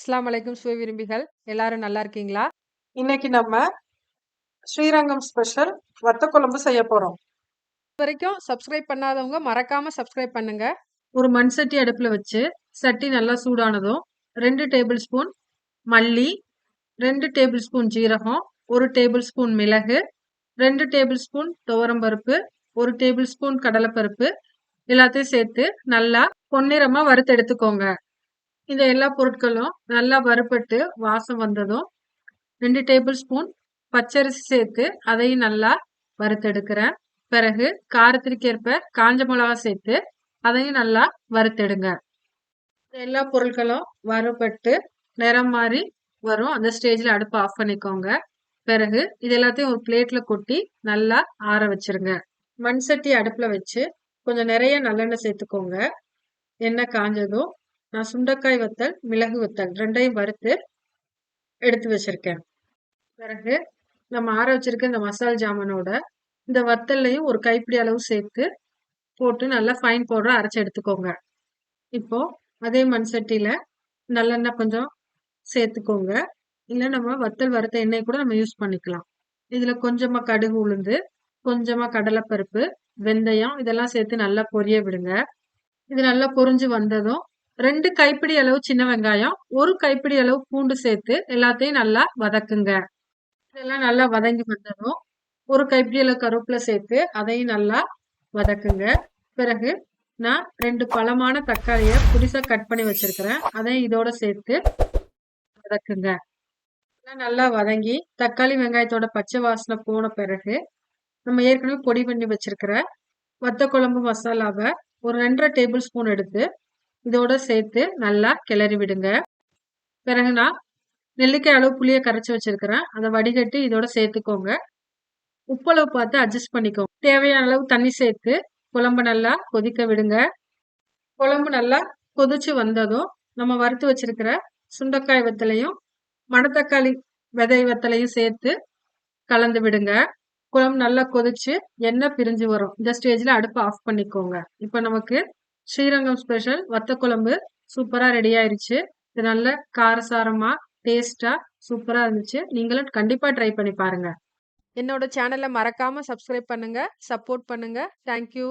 அஸ்ஸலாமு அலைக்கும் சுவை விரும்பிகள். எல்லாரும் நல்லா இருக்கீங்களா? இன்னைக்கு நம்ம ஸ்ரீரங்கம் ஸ்பெஷல் வத்த குழம்பு செய்ய போறோம். இது வரைக்கும் சப்ஸ்கிரைப் பண்ணாதவங்க மறக்காம சப்ஸ்கிரைப் பண்ணுங்க. ஒரு மண் சட்டி அடுப்புல வச்சு சட்டி நல்லா சூடானதும் ரெண்டு டேபிள் ஸ்பூன் மல்லி ரெண்டு டேபிள் ஸ்பூன் ஜீரகம் ஒரு டேபிள் ஸ்பூன் மிளகு ரெண்டு டேபிள் ஸ்பூன் துவரம்பருப்பு ஒரு டேபிள் ஸ்பூன் கடலைப்பருப்பு எல்லாத்தையும் சேர்த்து நல்லா பொன்னிறமா வறுத்து எடுத்துக்கோங்க. இந்த எல்லா பொருட்களும் நல்லா வறுபட்டு வாசம் வந்ததும் ரெண்டு டேபிள் ஸ்பூன் பச்சரிசி சேர்த்து அதையும் நல்லா வறுத்தெடுக்கிறேன். பிறகு காரத்திற்கேற்ப காஞ்ச மிளகா சேர்த்து அதையும் நல்லா வறுத்தெடுங்க. எல்லா பொருட்களும் வறுபட்டு நிறம் மாறி வரும். அந்த ஸ்டேஜில் அடுப்பு ஆஃப் பண்ணிக்கோங்க. பிறகு இது எல்லாத்தையும் ஒரு பிளேட்ல கொட்டி நல்லா ஆற வச்சிருங்க. மண் சட்டி அடுப்பில் வச்சு கொஞ்சம் நிறைய நல்லெண்ணெய் சேர்த்துக்கோங்க. எண்ணெய் காஞ்சதும் நான் சுண்டைக்காய் வத்தல் மிளகு வத்தல் ரெண்டையும் வறுத்து எடுத்து வச்சிருக்கேன். பிறகு நம்ம ஆற வச்சிருக்க இந்த மசால் ஜாமனோட இந்த வத்தல்லையும் ஒரு கைப்பிடி அளவு சேர்த்து போட்டு நல்லா ஃபைன் பவுடர் அரைச்சி எடுத்துக்கோங்க. இப்போ அதே மண் சட்டியில் நல்லெண்ணெய் கொஞ்சம் சேர்த்துக்கோங்க. இல்லை நம்ம வத்தல் வறுத்த எண்ணெய் கூட நம்ம யூஸ் பண்ணிக்கலாம். இதில் கொஞ்சமாக கடுகு உளுந்து கொஞ்சமாக கடலைப்பருப்பு வெந்தயம் இதெல்லாம் சேர்த்து நல்லா பொரிய விடுங்க. இது நல்லா பொரிஞ்சு வந்ததும் ரெண்டு கைப்பிடி அளவு சின்ன வெங்காயம் ஒரு கைப்பிடி அளவு பூண்டு சேர்த்து எல்லாத்தையும் நல்லா வதக்குங்க. இதெல்லாம் நல்லா வதங்கி வந்துடும் ஒரு கைப்பிடி அளவு கருவேப்பிலை சேர்த்து அதையும் நல்லா வதக்குங்க. பிறகு நான் ரெண்டு பழமான தக்காளியை புதுசாக கட் பண்ணி வச்சிருக்கிறேன். அதையும் இதோட சேர்த்து வதக்குங்க. எல்லாம் நல்லா வதங்கி தக்காளி வெங்காயத்தோட பச்சை வாசனை போன பிறகு நம்ம ஏற்கனவே பொடி பண்ணி வச்சிருக்கிற வத்த குழம்பு மசாலாவை ஒரு ரெண்டரை டேபிள் ஸ்பூன் எடுத்து இதோட சேர்த்து நல்லா கிளறி விடுங்க. பிறகு நான் நெல்லிக்காய் அளவு புளியை கரைச்சி வச்சிருக்கிறேன். அதை வடிகட்டி இதோட சேர்த்துக்கோங்க. உப்பளவு பார்த்து அட்ஜஸ்ட் பண்ணிக்கோங்க. தேவையான அளவு தண்ணி சேர்த்து குழம்பு நல்லா கொதிக்க விடுங்க. குழம்பு நல்லா கொதிச்சு வந்ததும் நம்ம வறுத்து வச்சிருக்கிற சுண்டைக்காய் வத்தலையும் மணத்தக்காளி விதை வத்தலையும் சேர்த்து கலந்து விடுங்க. குழம்பு நல்லா கொதிச்சு எண்ணெய் பிரிஞ்சு வரும். இந்த ஸ்டேஜில் அடுப்பு ஆஃப் பண்ணிக்கோங்க. இப்போ நமக்கு ஸ்ரீரங்கம் ஸ்பெஷல் வத்த குழம்பு ரெடி ஆயிருச்சு. இது நல்ல காரசாரமாக டேஸ்டா சூப்பராக இருந்துச்சு. நீங்களும் கண்டிப்பாக ட்ரை பண்ணி பாருங்க. என்னோட சேனலை மறக்காமல் சப்ஸ்கிரைப் பண்ணுங்கள் சப்போர்ட் பண்ணுங்கள் தேங்க்யூ